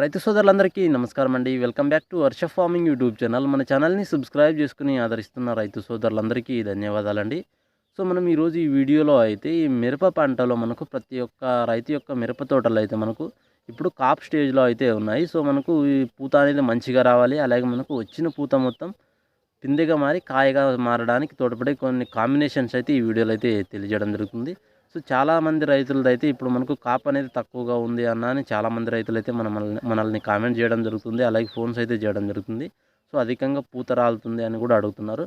రైతు సోదరులందరికీ నమస్కారం అండి welcome back to Varsha farming YouTube channel. మన ఛానల్ని సబ్స్క్రైబ్ చేసుకుని ఆదరిస్తున్న రైతు సోదరులందరికీ ధన్యవాదాలండి. సో మనం ఈరోజు ఈ వీడియోలో అయితే ఈ మిరప పంటలో మనకు ప్రతి ఒక్క రైతు యొక్క మిరప తోటలు అయితే మనకు ఇప్పుడు కాప్ స్టేజ్లో అయితే ఉన్నాయి. సో మనకు ఈ పూత అనేది మంచిగా రావాలి. అలాగే మనకు వచ్చిన పూత మొత్తం పిందెగా మారి కాయగా మారడానికి తోడ్పడే కొన్ని కాంబినేషన్స్ అయితే ఈ వీడియోలో అయితే తెలియజేయడం జరుగుతుంది. సో చాలామంది రైతులది అయితే ఇప్పుడు మనకు కాప్ అనేది తక్కువగా ఉంది అన్న అని చాలామంది రైతులు అయితే మన మనల్ని మనల్ని కామెంట్ చేయడం జరుగుతుంది. అలాగే ఫోన్స్ అయితే చేయడం జరుగుతుంది. సో అధికంగా పూత రాలుతుంది అని కూడా అడుగుతున్నారు.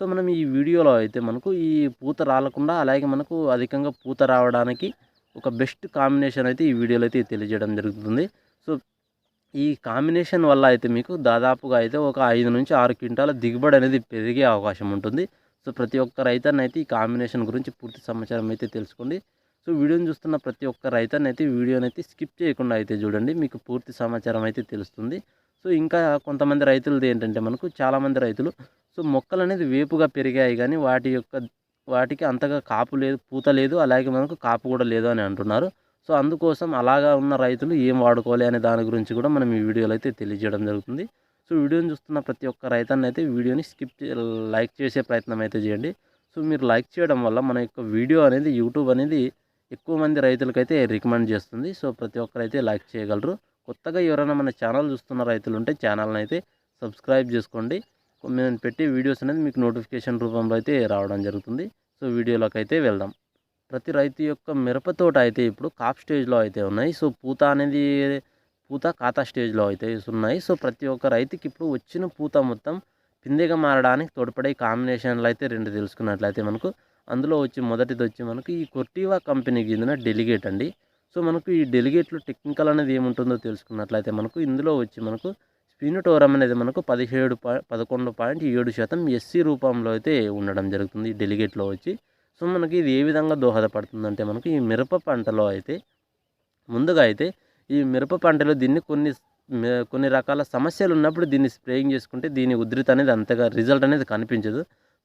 సో మనం ఈ వీడియోలో అయితే మనకు ఈ పూత రాలకుండా అలాగే మనకు అధికంగా పూత రావడానికి ఒక బెస్ట్ కాంబినేషన్ అయితే ఈ వీడియోలో అయితే తెలియజేయడం జరుగుతుంది. సో ఈ కాంబినేషన్ వల్ల అయితే మీకు దాదాపుగా అయితే ఒక ఐదు నుంచి ఆరు క్వింటాల దిగుబడి అనేది పెరిగే అవకాశం ఉంటుంది. సో ప్రతి ఒక్క రైతన్న అయితే ఈ కాంబినేషన్ గురించి పూర్తి సమాచారం అయితే తెలుసుకోండి. సో వీడియోని చూస్తున్న ప్రతి ఒక్క రైతన్న అయితే వీడియోని అయితే స్కిప్ చేయకుండా అయితే చూడండి. మీకు పూర్తి సమాచారం అయితే తెలుస్తుంది. సో ఇంకా కొంతమంది రైతులది ఏంటంటే మనకు చాలామంది రైతులు సో మొక్కలు అనేది వేపుగా పెరిగాయి కానీ వాటి యొక్క వాటికి అంతగా కాపు లేదు పూత లేదు అలాగే మనకు కాపు కూడా లేదు అని అంటున్నారు. సో అందుకోసం అలాగా ఉన్న రైతులు ఏం వాడుకోవాలి అనే దాని గురించి కూడా మనం ఈ వీడియోలో అయితే తెలియజేయడం జరుగుతుంది. సో వీడియోని చూస్తున్న ప్రతి ఒక్క రైతాన్ని అయితే వీడియోని స్కిప్ లైక్ చేసే ప్రయత్నం అయితే చేయండి. సో మీరు లైక్ చేయడం వల్ల మన యొక్క వీడియో అనేది యూట్యూబ్ అనేది ఎక్కువ మంది రైతులకైతే రికమెండ్ చేస్తుంది. సో ప్రతి ఒక్కరైతే లైక్ చేయగలరు. కొత్తగా ఎవరైనా మన ఛానల్ చూస్తున్న రైతులు ఉంటే ఛానల్ని అయితే సబ్స్క్రైబ్ చేసుకోండి. నేను పెట్టే వీడియోస్ అనేది మీకు నోటిఫికేషన్ రూపంలో అయితే రావడం జరుగుతుంది. సో వీడియోలోకి అయితే వెళ్దాం. ప్రతి రైతు యొక్క మిరప తోట అయితే ఇప్పుడు కాప్ స్టేజ్లో అయితే ఉన్నాయి. సో పూత అనేది పూత ఖాతా స్టేజ్లో అయితే ఉన్నాయి సో ప్రతి ఒక్క రైతుకి ఇప్పుడు వచ్చిన పూత మొత్తం పిందెగా మారడానికి తోడ్పడే కాంబినేషన్లు అయితే రెండు తెలుసుకున్నట్లయితే మనకు అందులో వచ్చి మొదటిది వచ్చి మనకు ఈ కొర్టీవా కంపెనీకి చెందిన డెలిగేట్ అండి. సో మనకు ఈ డెలిగేట్లో టెక్నికల్ అనేది ఏముంటుందో తెలుసుకున్నట్లయితే మనకు ఇందులో వచ్చి మనకు స్పినిటోరం అనేది మనకు పదిహేడు పదకొండు పాయింట్ ఏడు శాతం ఎస్సీ రూపంలో అయితే ఉండడం జరుగుతుంది ఈ డెలిగేట్లో వచ్చి. సో మనకి ఇది ఏ విధంగా దోహదపడుతుందంటే మనకు ఈ మిరప పంటలో అయితే ముందుగా అయితే ఈ మిరప పంటలో దీన్ని కొన్ని కొన్ని రకాల సమస్యలు ఉన్నప్పుడు దీన్ని స్ప్రేయింగ్ చేసుకుంటే దీని ఉధృతి అనేది అంతగా రిజల్ట్ అనేది కనిపించదు.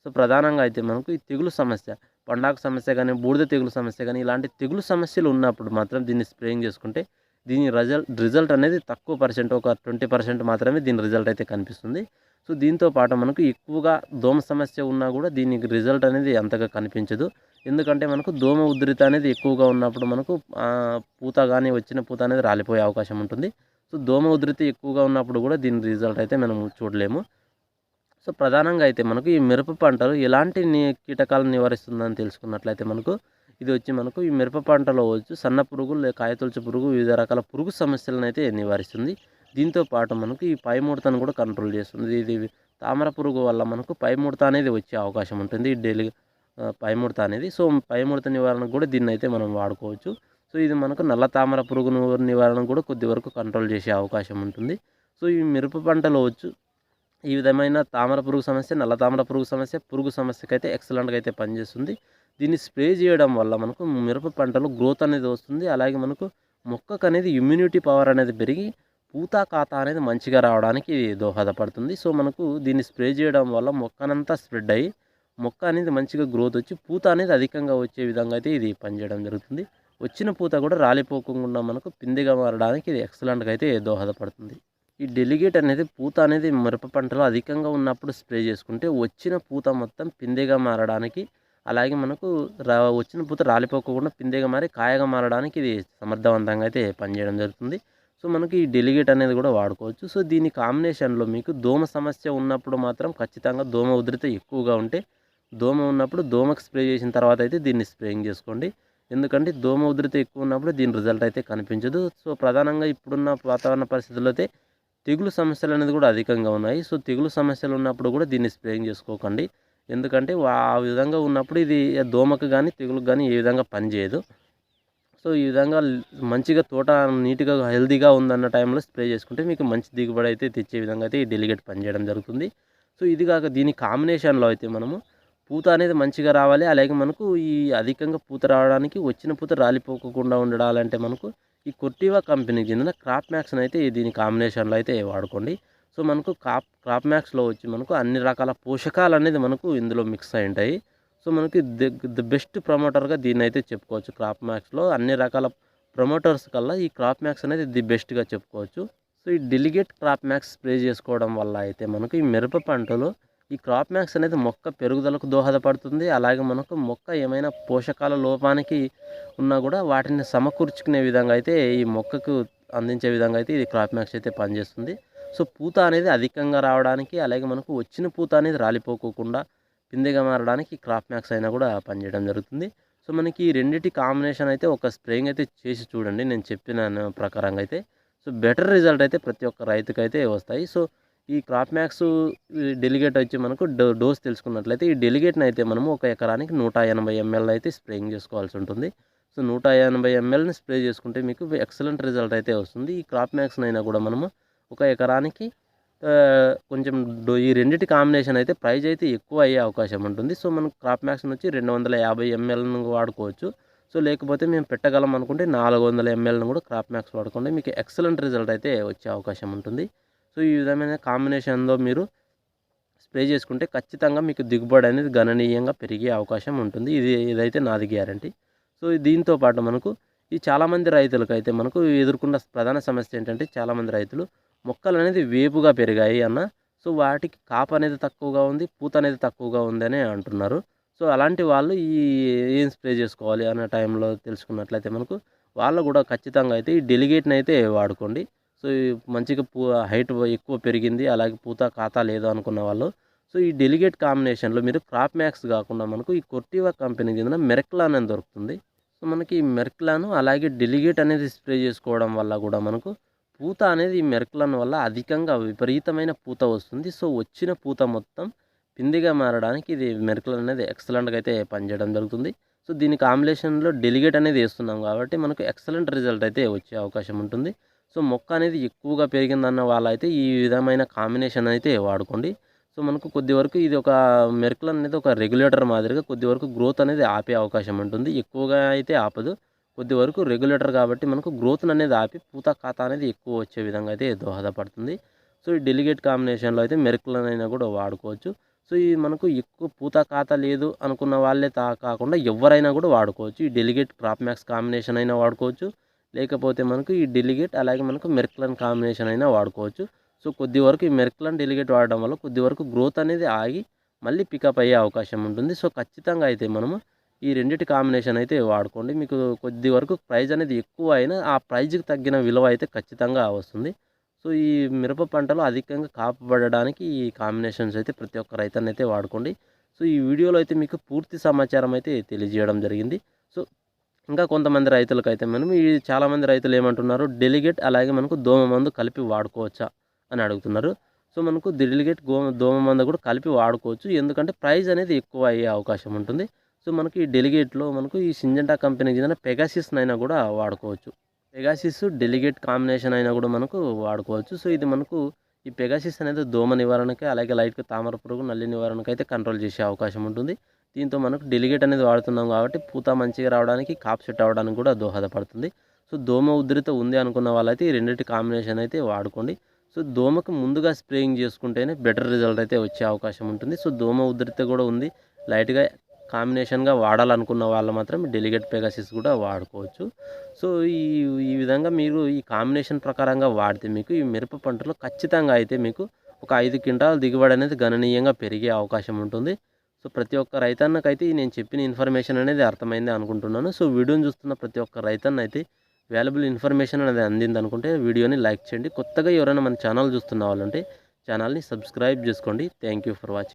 సో ప్రధానంగా అయితే మనకు ఈ తెగులు సమస్య పండాకు సమస్య కానీ బూడిద తెగులు సమస్య కానీ ఇలాంటి తెగులు సమస్యలు ఉన్నప్పుడు మాత్రం దీన్ని స్ప్రేయింగ్ చేసుకుంటే దీని రిజల్ట్ రిజల్ట్ అనేది తక్కువ పర్సెంట్ ఒక ట్వంటీ పర్సెంట్ మాత్రమే దీని రిజల్ట్ అయితే కనిపిస్తుంది. సో దీంతో పాటు మనకు ఎక్కువగా దోమ సమస్య ఉన్నా కూడా దీనికి రిజల్ట్ అనేది అంతగా కనిపించదు. ఎందుకంటే మనకు దోమ ఉధృతి అనేది ఎక్కువగా ఉన్నప్పుడు మనకు పూత కానీ వచ్చిన పూత అనేది రాలిపోయే అవకాశం ఉంటుంది. సో దోమ ఉధృతి ఎక్కువగా ఉన్నప్పుడు కూడా దీని రిజల్ట్ అయితే మనం చూడలేము. సో ప్రధానంగా అయితే మనకు ఈ మిరప పంటలు ఎలాంటి కీటకాలను నివారిస్తుందని తెలుసుకున్నట్లయితే మనకు ఇది వచ్చి మనకు ఈ మిరప పంటలో వచ్చి సన్న పురుగు కాయతొలచు పురుగు వివిధ రకాల పురుగు సమస్యలను అయితే నివారిస్తుంది. దీంతో పాటు మనకు ఈ పై ముడతను కూడా కంట్రోల్ చేస్తుంది. ఇది తామర పురుగు వల్ల మనకు పై ముడత అనేది వచ్చే అవకాశం ఉంటుంది. డైలీ పైముడత అనేది. సో పైముడత నివారణకు కూడా దీన్ని అయితే మనం వాడుకోవచ్చు. సో ఇది మనకు నల్ల తామర పురుగు నివారణ కూడా కొద్ది వరకు కంట్రోల్ చేసే అవకాశం ఉంటుంది. సో ఈ మిరప పంటలో వచ్చు. ఈ విధమైన తామర పురుగు సమస్య నల్ల తామర పురుగు సమస్య పురుగు సమస్యకైతే అయితే ఎక్సలెంట్గా అయితే పనిచేస్తుంది. దీన్ని స్ప్రే చేయడం వల్ల మనకు మిరప పంటలో గ్రోత్ అనేది వస్తుంది. అలాగే మనకు మొక్కకు అనేది ఇమ్యూనిటీ పవర్ అనేది పెరిగి పూత ఖాతా అనేది మంచిగా రావడానికి దోహదపడుతుంది. సో మనకు దీన్ని స్ప్రే చేయడం వల్ల మొక్కనంతా స్ప్రెడ్ అయ్యి మొక్క అనేది మంచిగా గ్రోత్ వచ్చి పూత అనేది అధికంగా వచ్చే విధంగా అయితే ఇది పనిచేయడం జరుగుతుంది. వచ్చిన పూత కూడా రాలిపోకుండా మనకు పిందిగా మారడానికి ఇది ఎక్సలెంట్గా అయితే దోహదపడుతుంది. ఈ డెలిగేట్ అనేది పూత అనేది మిరప పంటలో అధికంగా ఉన్నప్పుడు స్ప్రే చేసుకుంటే వచ్చిన పూత మొత్తం పిందెగా మారడానికి అలాగే మనకు రా వచ్చిన పూత రాలిపోకుండా పిందెగా మారి కాయగా మారడానికి ఇది సమర్థవంతంగా అయితే పనిచేయడం జరుగుతుంది. సో మనకి ఈ డెలిగేట్ అనేది కూడా వాడుకోవచ్చు. సో దీని కాంబినేషన్లో మీకు దోమ సమస్య ఉన్నప్పుడు మాత్రం ఖచ్చితంగా దోమ ఉధృత ఎక్కువగా ఉంటే దోమ ఉన్నప్పుడు దోమకు స్ప్రే చేసిన తర్వాత అయితే దీన్ని స్ప్రేయింగ్ చేసుకోండి. ఎందుకంటే దోమ ఉధృతి ఎక్కువ ఉన్నప్పుడు దీని రిజల్ట్ అయితే కనిపించదు. సో ప్రధానంగా ఇప్పుడున్న వాతావరణ పరిస్థితుల్లో అయితే తెగులు సమస్యలు అనేది కూడా అధికంగా ఉన్నాయి. సో తెగులు సమస్యలు ఉన్నప్పుడు కూడా దీన్ని స్ప్రేయింగ్ చేసుకోకండి. ఎందుకంటే ఆ విధంగా ఉన్నప్పుడు ఇది దోమకు కానీ తెగులకు కానీ ఏ విధంగా పనిచేయదు సో ఈ విధంగా మంచిగా తోట నీట్గా హెల్దీగా ఉందన్న టైంలో స్ప్రే చేసుకుంటే మీకు మంచి దిగుబడి అయితే తెచ్చే విధంగా అయితే ఈ డెలిగేట్ పనిచేయడం జరుగుతుంది. సో ఇది కాక దీని కాంబినేషన్లో అయితే మనము పూత అనేది మంచిగా రావాలి. అలాగే మనకు ఈ అధికంగా పూత రావడానికి వచ్చిన పూత రాలిపోకుండా ఉండడాలంటే మనకు ఈ కొర్టివా కంపెనీకి చెందిన క్రాప్ మ్యాక్స్ని అయితే దీని కాంబినేషన్లో అయితే వాడుకోండి. సో మనకు క్రాప్ క్రాప్ మ్యాక్స్లో వచ్చి మనకు అన్ని రకాల పోషకాలు అనేది మనకు ఇందులో మిక్స్ అయి ఉంటాయి. సో మనకి ద ది బెస్ట్ ప్రమోటర్గా దీన్ని అయితే చెప్పుకోవచ్చు. క్రాప్ మ్యాక్స్లో అన్ని రకాల ప్రమోటర్స్ కల్లా ఈ క్రాప్ మ్యాక్స్ అనేది ది బెస్ట్గా చెప్పుకోవచ్చు. సో ఈ డెలిగేట్ క్రాప్ మ్యాక్స్ స్ప్రే చేసుకోవడం వల్ల అయితే మనకు ఈ మిరప పంటలో ఈ క్రాప్ మ్యాక్స్ అనేది మొక్క పెరుగుదలకు దోహదపడుతుంది. అలాగే మనకు మొక్క ఏమైనా పోషకాల లోపానికి ఉన్నా కూడా వాటిని సమకూర్చుకునే విధంగా అయితే ఈ మొక్కకు అందించే విధంగా అయితే ఇది క్రాప్ మ్యాక్స్ అయితే పనిచేస్తుంది. సో పూత అనేది అధికంగా రావడానికి అలాగే మనకు వచ్చిన పూత అనేది రాలిపోకోకుండా పిందెగా మారడానికి క్రాప్ మ్యాక్స్ అయినా కూడా పనిచేయడం జరుగుతుంది. సో మనకి ఈ రెండింటి కాంబినేషన్ అయితే ఒక స్ప్రేయింగ్ అయితే చేసి చూడండి. నేను చెప్పిన ప్రకారంగా అయితే. సో బెటర్ రిజల్ట్ అయితే ప్రతి ఒక్క రైతుకైతే అయితే వస్తాయి. సో ఈ క్రాప్ మ్యాక్స్ డెలిగేట్ వచ్చి మనకు డో డోస్ తెలుసుకున్నట్లయితే ఈ డెలిగేట్ని అయితే మనము ఒక ఎకరానికి నూట ఎనభై ఎంఎల్ అయితే స్ప్రేయింగ్ చేసుకోవాల్సి ఉంటుంది. సో నూట ఎనభై ఎంఎల్ని స్ప్రే చేసుకుంటే మీకు ఎక్సలెంట్ రిజల్ట్ అయితే వస్తుంది. ఈ క్రాప్ మ్యాక్స్ని అయినా కూడా మనము ఒక ఎకరానికి కొంచెం ఈ రెండింటి కాంబినేషన్ అయితే ప్రైజ్ అయితే ఎక్కువ అయ్యే అవకాశం ఉంటుంది. సో మనం క్రాప్ మ్యాక్స్ వచ్చి రెండు వందల యాభై ఎంఎల్ను వాడుకోవచ్చు. సో లేకపోతే మేము పెట్టగలం అనుకుంటే నాలుగు వందల ఎంఎల్ను కూడా క్రాప్ మ్యాక్స్ వాడుకుంటే మీకు ఎక్సలెంట్ రిజల్ట్ అయితే వచ్చే అవకాశం ఉంటుంది. సో ఈ విధమైన కాంబినేషన్లో మీరు స్ప్రే చేసుకుంటే ఖచ్చితంగా మీకు దిగుబడి అనేది గణనీయంగా పెరిగే అవకాశం ఉంటుంది. ఇది ఇదైతే నాది గ్యారంటీ. సో దీంతో పాటు మనకు ఈ చాలామంది రైతులకు అయితే మనకు ఎదుర్కొన్న ప్రధాన సమస్య ఏంటంటే చాలామంది రైతులు మొక్కలు అనేది వేపుగా పెరిగాయి అన్న సో వాటికి కాపు అనేది తక్కువగా ఉంది పూత అనేది తక్కువగా ఉందని అంటున్నారు. సో అలాంటి వాళ్ళు ఈ ఏం స్ప్రే చేసుకోవాలి అనే టైంలో తెలుసుకున్నట్లయితే మనకు వాళ్ళు కూడా ఖచ్చితంగా అయితే ఈ డెలిగేట్ని అయితే వాడుకోండి. సో మంచిగా పూ హైట్ ఎక్కువ పెరిగింది అలాగే పూత ఖాతా లేదు అనుకున్న వాళ్ళు. సో ఈ డెలిగేట్ కాంబినేషన్లో మీరు క్రాప్ మ్యాక్స్ కాకుండా మనకు ఈ కొర్టివా కంపెనీ కింద మెరక్లాన్ అని దొరుకుతుంది. సో మనకి ఈ మెరక్లాను అలాగే డెలిగేట్ అనేది స్ప్రే చేసుకోవడం వల్ల కూడా మనకు పూత అనేది ఈ మెరక్లాన్ వల్ల అధికంగా విపరీతమైన పూత వస్తుంది. సో వచ్చిన పూత మొత్తం పిందిగా మారడానికి ఇది మెరక్లాన్ అనేది ఎక్సలెంట్గా అయితే పనిచేయడం జరుగుతుంది. సో దీని కాంబినేషన్లో డెలిగేట్ అనేది వేస్తున్నాం కాబట్టి మనకు ఎక్సలెంట్ రిజల్ట్ అయితే వచ్చే అవకాశం ఉంటుంది. సో మొక్క అనేది ఎక్కువగా పెరిగిందన్న వాళ్ళైతే ఈ విధమైన కాంబినేషన్ అయితే వాడుకోండి. సో మనకు కొద్ది వరకు ఇది ఒక మెరకల్ అనేది ఒక రెగ్యులేటర్ మాదిరిగా కొద్ది వరకు గ్రోత్ అనేది ఆపే అవకాశం ఉంటుంది. ఎక్కువగా అయితే ఆపదు. కొద్ది వరకు రెగ్యులేటర్ కాబట్టి మనకు గ్రోత్ అనేది ఆపి పూత ఖాతా అనేది ఎక్కువ వచ్చే విధంగా అయితే దోహదపడుతుంది. సో ఈ డెలిగేట్ కాంబినేషన్లో అయితే మెరకలనైనా కూడా వాడుకోవచ్చు. సో ఈ మనకు ఎక్కువ పూత ఖాతా లేదు అనుకున్న వాళ్ళే తా కాకుండా ఎవరైనా కూడా వాడుకోవచ్చు. ఈ డెలిగేట్ క్రాప్ మ్యాక్స్ కాంబినేషన్ అయినా వాడుకోవచ్చు. లేకపోతే మనకు ఈ డెలిగేట్ అలాగే మనకు మెర్క్లన్ కాంబినేషన్ అయినా వాడుకోవచ్చు. సో కొద్ది వరకు ఈ మెర్క్లన్ డెలిగేట్ వాడడం వల్ల కొద్ది వరకు గ్రోత్ అనేది ఆగి మళ్ళీ పికప్ అయ్యే అవకాశం ఉంటుంది. సో ఖచ్చితంగా అయితే మనము ఈ రెండింటి కాంబినేషన్ అయితే వాడుకోండి. మీకు కొద్ది వరకు ప్రైజ్ అనేది ఎక్కువ అయినా ఆ ప్రైజ్కి తగ్గిన విలువ అయితే ఖచ్చితంగా వస్తుంది. సో ఈ మిరప పంటలు అధికంగా కాపాడడానికి ఈ కాంబినేషన్స్ అయితే ప్రతి ఒక్క రైతన్న అయితే వాడుకోండి. సో ఈ వీడియోలో అయితే మీకు పూర్తి సమాచారం అయితే తెలియజేయడం జరిగింది. ఇంకా కొంతమంది రైతులకు అయితే మనం ఈ చాలామంది రైతులు ఏమంటున్నారు డెలిగేట్ అలాగే మనకు దోమ మందు కలిపి వాడుకోవచ్చా? అని అడుగుతున్నారు. సో మనకు డెలిగేట్ గో దోమ మందు కూడా కలిపి వాడుకోవచ్చు. ఎందుకంటే ప్రైస్ అనేది ఎక్కువ అయ్యే అవకాశం ఉంటుంది. సో మనకి ఈ డెలిగేట్లో మనకు ఈ సింజెంటా కంపెనీకి చెందిన పెగాసిస్ అయినా కూడా వాడుకోవచ్చు. పెగాసిస్ డెలిగేట్ కాంబినేషన్ అయినా కూడా మనకు వాడుకోవచ్చు. సో ఇది మనకు ఈ పెగాసిస్ అనేది దోమ నివారణకి అలాగే లైట్కి తామర పురుగు నల్లి నివారణకి అయితే కంట్రోల్ చేసే అవకాశం ఉంటుంది. దీంతో మనకు డెలిగేట్ అనేది వాడుతున్నాం కాబట్టి పూత మంచిగా రావడానికి కాప్ సెట్ అవ్వడానికి కూడా దోహదపడుతుంది. సో దోమ ఉధృత ఉంది అనుకున్న వాళ్ళైతే ఈ రెండింటి కాంబినేషన్ అయితే వాడుకోండి. సో దోమకు ముందుగా స్ప్రేయింగ్ చేసుకుంటేనే బెటర్ రిజల్ట్ అయితే వచ్చే అవకాశం ఉంటుంది. సో దోమ ఉధృత కూడా ఉంది. లైట్గా కాంబినేషన్గా వాడాలనుకున్న వాళ్ళు మాత్రం డెలిగేట్ పెగాసిస్ కూడా వాడుకోవచ్చు. సో ఈ ఈ విధంగా మీరు ఈ కాంబినేషన్ ప్రకారంగా వాడితే మీకు ఈ మిరప పంటలో ఖచ్చితంగా అయితే మీకు ఒక ఐదు క్వింటాల దిగుబడి అనేది గణనీయంగా పెరిగే అవకాశం ఉంటుంది. సో ప్రతి ఒక్క రైతన్నకైతే నేను చెప్పిన ఇన్ఫర్మేషన్ అనేది అర్థమైంది అనుకుంటున్నాను. సో వీడియోని చూస్తున్న ప్రతి ఒక్క రైతన్న అయితే వాల్యుబుల్ ఇన్ఫర్మేషన్ అనేది అందింది అనుకుంటే వీడియోని లైక్ చేయండి. కొత్తగా ఎవరైనా మన ఛానల్ చూస్తున్న వాళ్ళంటే ఛానల్ని సబ్స్క్రైబ్ చేసుకోండి. Thank you for watching.